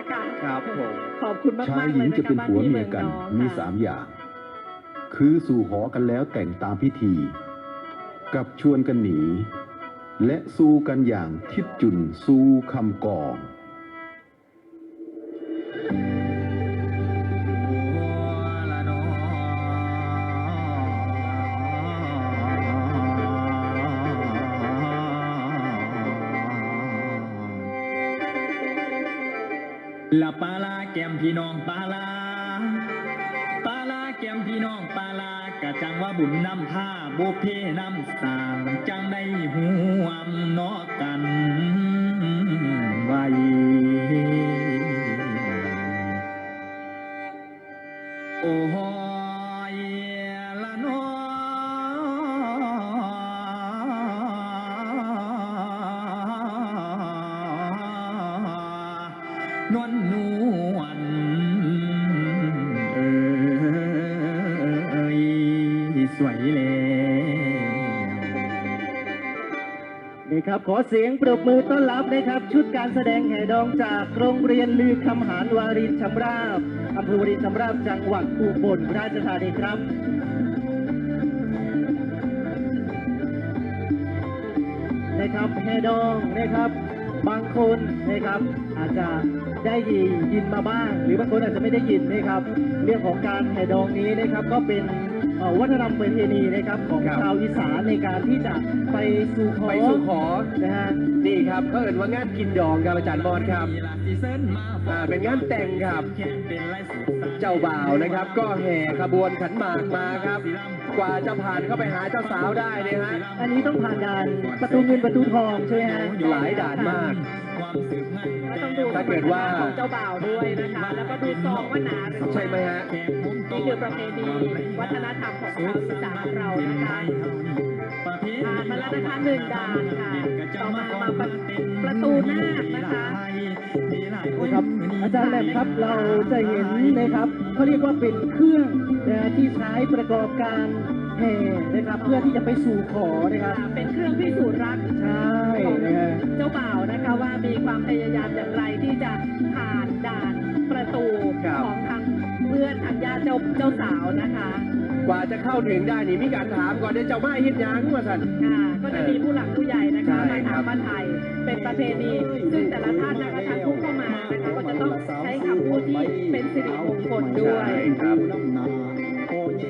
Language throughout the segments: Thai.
นะคะ ครับผมขอบคุณมากชายๆหญิเลยงนะจะคะเป็นบ้านผัวพี่เมีเมืยองกันน้องมีค่ะสามอย่าง คือสู่หอกันแล้วแต่งตามพิธี กับชวนกันหนี และสู้กันอย่างทิดจุนสู้คำกอง ละปาลาแก้มพี่น้องปาลาปาลาแก้มพี่น้องปาลากะจังว่าบุญนำผ้าบุพเพนำสางจังได้หวมเนอกัน นวลนวลเอ้ยสวยแล้วนี่ครับ ขอเสียงปรบมือต้อนรับนะครับ ชุดการแสดงแห่ดองจากโรงเรียนลือคำหารวารินชำราบอำเภอวารินชำราบจังหวัดอุบลราชธานีครับนะครับแห่ดองนะครับ บางคนนะครับอาจจะ ได้ยินมาบ้าง หรือบางคนอาจจะไม่ได้ยินนะครับ เรื่องของการแห่ดองนี้นะครับก็เป็นเอ่อวัฒนธรรมประเพณีนะครับของครับชาวอีสานในการที่จะไปสู่ขอไปสู่ขอนะฮะนี่ครับเขาเอ่นว่างานกินดองครับอาจารย์บอลครับอ่าเป็นงานแต่งครับเจ้าบ่าวนะครับ ก็แห่ขบวนขันหมากมาครับ กว่าจะผ่านเข้าไปหาเจ้าสาวได้เนี่ยฮะอันนี้ต้องผ่านด่านประตูเงินประตูทองใช่ไหมฮะหลายด่านมาก ก็ต้องดูถ้าเกิดว่า ของเจ้าบ่าวด้วยนะคะ แล้วก็ดูซองว่าหนาหรือใช่ไหมฮะ นี่คือประเพณีวัฒนธรรมของชาวอีสานเรานะคะผ่านมาแล้วนะคะหนึ่งด่านค่ะต่อมามาประประตูหน้าคนะคะครับอาจารย์แหลมครับเราจะเห็นนะครับเขาเรียกว่าเป็นเครื่องนะที่ใช้ประกอบการ แห่นะครับเพื่อที่จะไปสู่ขอนะครับ เป็นเครื่องพิสูจน์รักใช่นะฮะเจ้าบ่าวนะคะว่ามีความพยายามอย่างไรที่จะผ่านด่านประตูครับของทางเพื่อนทางญาติเจ้าเจ้าสาวนะคะกว่าจะเข้าถึงได้นี่มีการถามก่อนเดี๋ยวเจ้ามาเฮ็ดหยังว่าสันค่ะก็จะมีผู้หลักผู้ใหญ่นะคะใช่มาครัถามบมาไทยเป็นประเพณีซึ่งแต่ละท่านนะคะท่านผู้เข้ามานะคะก็จะต้องใช้คำพูดที่เป็นสิริมงคลด้วย ใช่ครับ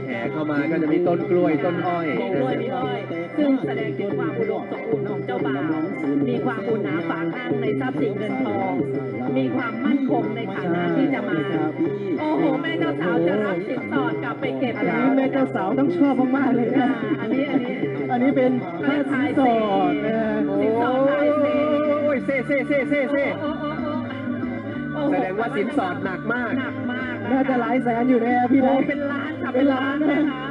แห่เข้ามาก็จะมีต้นกล้วยต้นอ้อยมีกล้วยมีอ้อย ซึ่งแสดงถึงความอุดมสมบูรณ์ของเจ้าบ่าว มีความอุ่นหนาฝากอ้างในทรัพย์สินเงินทอง มีความมั่นคงในฐานะที่จะมา โอ้โห แม่เจ้าสาวจะรับสินสอดกลับไปเก็บอันแล้นี้วแม่เจ้าสาวต้องชอบมากๆเลยอ่านะ อันนี้อันนี้ อันนี้เป็นผ้าสินสอดนะฮะสินสอดไทยเซโอ้ยเซ่เซ่เซ่เซ่เซ่โอ้โอ้โอ้โอ้โหแสดงว่าสินสอดหนักมากหนักมากคน่าจะหลายแสนอยู่นะฮะพี่โอ้นะเป็นล้านค่ะ เป็นล้านนะคะ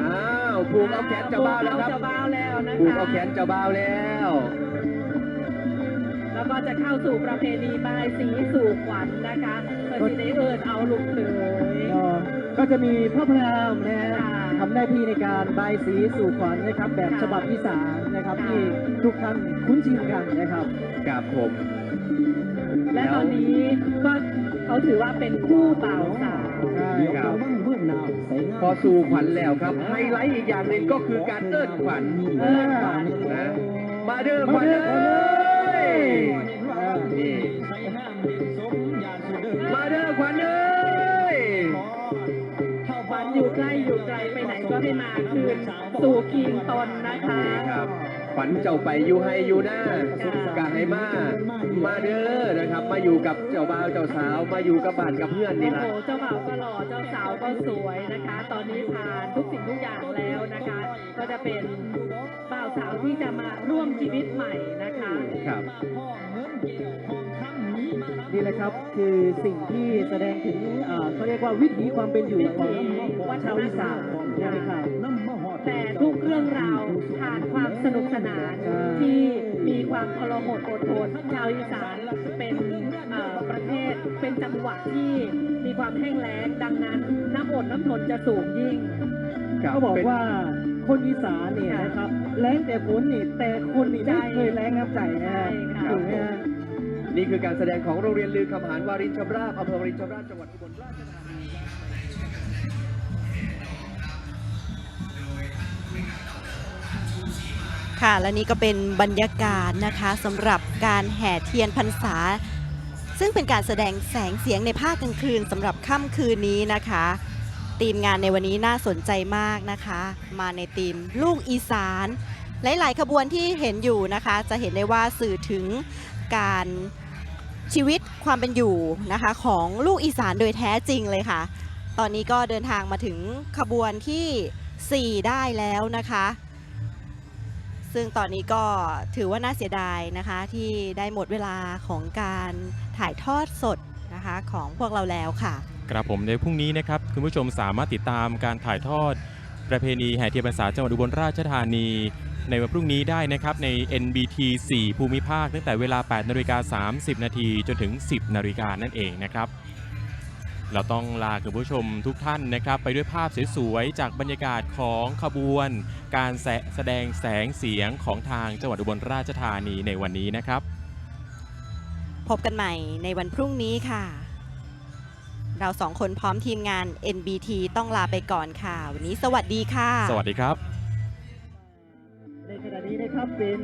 อ้าวผูกเอาแขนเจ้าบ่าวแล้วครับเจ้าบ่าวแล้วนะผูกคะเอาแขนเจ้าบ่าวแล้ว แล้วก็จะเข้าสู่ประเพณีบายสีสู่ขวัญนะคะเพื่อที่ได้เอิญเอาลูกเขยก็ก็จะมีพ่อพรามนะฮะค่ะทำหน้าที่ในการบายสีสู่ขวัญนะครับ แบบค่ะฉบับอีสานนะครับค่ะที่ทุกท่านคุ้นชินกันนะครับกับผมและตอนนี้ก็ เขาถือว่าเป็นคู่บ่าวสาวใช่ครับพอสู่ขวัญแล้วครับไฮไลท์อีกอย่างหนึ่งก็คือการเอิ้นขวัญเออขวัญนะมาเด้อขวัญเอ้ยนี่มาเด้อขวัญเอ้ยขวัญอยู่ใกล้อยู่ไกลไปไหนก็ให้มาคืนสู่คิงตนนะคะนี่ครับ ขวัญเจ้าไปอยู่ให้อยู่หน้าค่ะกาให้มา มาเด้อนะครับ มาอยู่กับเจ้าบ่าวเจ้าสาว มาอยู่กับบ้านกับเพื่อนโอ้นี่โหละเจ้าบ่าวก็หล่อเจ้าสาวก็สวยนะคะ ตอนนี้ผ่านทุกสิ่งทุกอย่างแล้วนะคะ ก็จะเป็นบ่าวสาวที่จะมาร่วมชีวิตใหม่นะคะครับ นี่แหละครับคือสิ่งที่แสดงถึงเอ่อเขาเรียกว่าวิถีความเป็นอยู่ของชาวอีสานนะครับแต่ทุกเรื่องราวผ่านความสนุกสนานใช่ที่มีความทรหดอดทนชาวอีสานเป็นเอ่อประเทศเป็นจังหวัดที่มีความแห้งแล้งดังนั้นน้ำอดน้ำทนจะสูงยิ่งครับเขาบอกเป็นว่าคนอีสานเนี่ยนะครับแรงแต่ฝนนี่แต่คนนี่ไม่เคยแรงน้ำใจนะฮะใช่ค่ะถูกไหมฮะ นี่คือการแสดงของโรงเรียนลือคำหารวารินชำราบอำเภอวารินชำราบจังหวัดอุบลราชธานีค่ะและนี่ก็เป็นบรรยากาศนะคะสำหรับการแห่เทียนพรรษา ซึ่งเป็นการแสดงแสงเสียงในภาคกลางคืนสำหรับค่ำคืนนี้นะคะทีมงานในวันนี้น่าสนใจมากนะคะ มาในทีมลูกอีสาน หลาย ๆ ขบวนที่เห็นอยู่นะคะ จะเห็นได้ว่าสื่อถึงการ ชีวิตความเป็นอยู่นะคะของลูกอีสานโดยแท้จริงเลยค่ะ ตอนนี้ก็เดินทางมาถึงขบวนที่ 4 ได้แล้วนะคะ ซึ่งตอนนี้ก็ถือว่าน่าเสียดายนะคะที่ได้หมดเวลาของการถ่ายทอดสดนะคะของพวกเราแล้วค่ะ ครับผมในพรุ่งนี้นะครับคุณผู้ชมสามารถติดตามการถ่ายทอดประเพณีแห่เทียนพรรษาจังหวัดอุบลราชธานี ในวันพรุ่งนี้ได้นะครับใน NBT 4 ภูมิภาค ตั้งแต่เวลา 8นาฬิกา30 นาทีจนถึง 10นาฬิกานั่นเองนะครับ เราต้องลาคุณผู้ชมทุกท่านนะครับ ไปด้วยภาพสวยๆ จากบรรยากาศของขบวน การแสแสดงแสงเสียงของทางจังหวัดอุบลราชธานีในวันนี้นะครับ พบกันใหม่ในวันพรุ่งนี้ค่ะ เราสองคนพร้อมทีมงาน NBT ต้องลาไปก่อนค่ะ วันนี้สวัสดีค่ะ สวัสดีครับใน ขณะนี้นะครับเป็น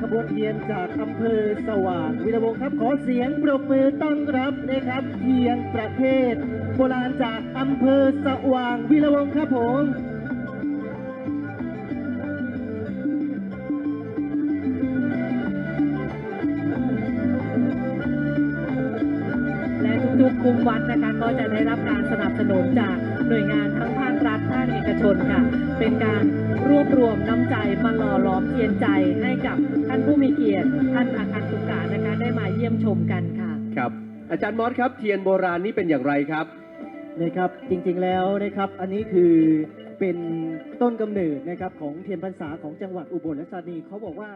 ขบวนเทียนจากอำเภอสว่างวิรวงศ์ครับขอเสียงปรบมือต้อนรับนะครับ เทียนประเภทโบราณจากอำเภอสว่างวิรวงศ์ครับผมและทุกๆคุ้มวัดนะคะก็จะได้รับการสนับสนุนจากหน่วยงานทั้งภาครัฐภาคเอกชนค่ะ เป็นการรวบรวมน้ำใจมาหล่อหลอมเทียนใจให้กับท่านผู้มีเกียรติ ท่านอาคารสุขานะคะได้มาเยี่ยมชมกันค่ะ ครับ อาจารย์มอสครับ เทียนโบราณนี่เป็นอย่างไรครับนะครับจริงๆแล้วนะครับอันนี้คือเป็นต้นกำเนิดนะครับของเทียนพรรษาของจังหวัดอุบลราชธานีเขาบอกว่า